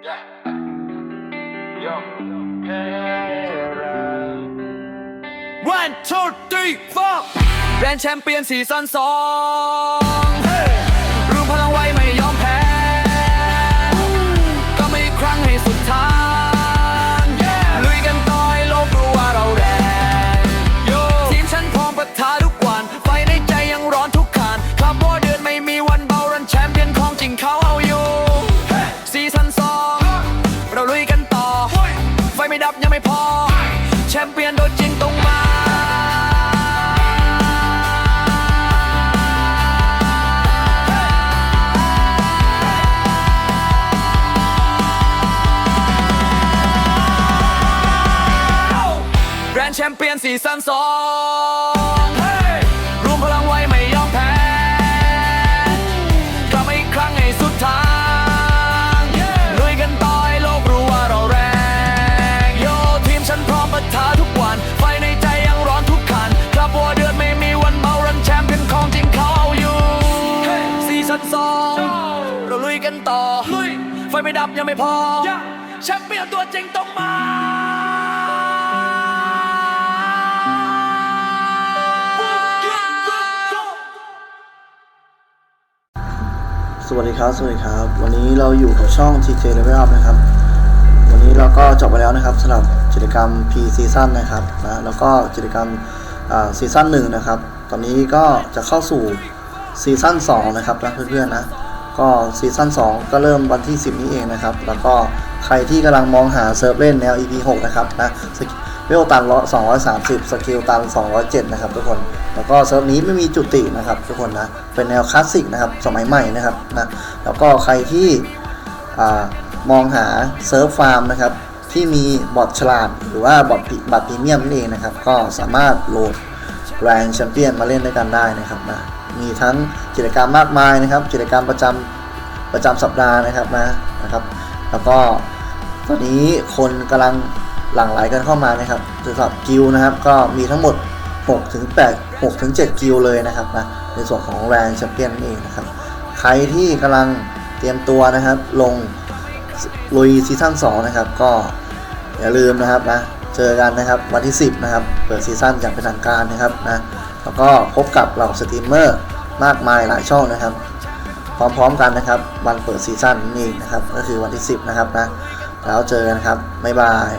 Yeah. Yo. One, two, three, four. แบรนด์แชมเปี้ยนซีซั่นสอง ไฟไม่ดับยังไม่พอ แชมเปี้ยนโดนจริงตรงมาแกรนด์แชมเปี้ยนซีซั่นสอง ไฟไม่ดับยังไม่พอ แชมเปี้ยนตัวจริงต้องมาสวัสดีครับ สวัสดีครับ วันนี้เราอยู่กับช่อง TJ Level Up นะครับ วันนี้เราก็จบไปแล้วนะครับสำหรับกิจกรรม P Season นะครับนะแล้วก็กิจกรรมซีซั่นหนึ่งนะครับ ตอนนี้ก็จะเข้าสู่ซีซั่น2นะครับนะเพื่อนๆนะ ก็ซีซั่น2 ก็เริ่มวันที่ 10 นี้เองนะครับ แล้วก็ใครที่กำลังมองหาเซิร์ฟเล่นแนว EP 6 นะครับนะสกิเวลตัน230 สกิลตัน 207 นะครับทุกคน แล้วก็เซิร์ฟนี้ไม่มีจุตินะครับทุกคนนะ เป็นแนวคลาสสิกนะครับ สมัยใหม่นะครับนะ แล้วก็ใครที่มองหาเซิร์ฟฟาร์มนะครับ ที่มีบอทฉลาด หรือว่าบอทบัตรพรีเมียมนั่นเองนะครับ ก็สามารถโหลดแรงแชมเปี้ยนมาเล่นด้วยกันได้นะครับนะ มีทั้งกิจกรรมมากมายนะครับ กิจกรรมประจำประจำสัปดาห์นะครับนะนะครับ แล้วก็ตอนนี้คนกำลังหลั่งไหลกันเข้ามานะครับสำหรับกิลนะครับ ก็มีทั้งหมด6ถึง8 6ถึง7กิลเลยนะครับนะในส่วนของแรงแชมเปี้ยนนั่นเองนะครับ ใครที่กำลังเตรียมตัวนะครับ ลงลุยซีซั่น2นะครับ ก็อย่าลืมนะครับนะเจอกันนะครับวันที่ 10 นะครับ เปิดซีซั่นอย่างเป็นทางการนะครับนะ แล้วก็พบกับเหล่าสตรีมเมอร์มากมายหลายช่องนะครับ พร้อมๆกันนะครับ วันเปิดซีซั่นนี่นะครับ ก็คือวันที่ 10 นะครับนะแล้วเจอกันครับ บ๊ายบาย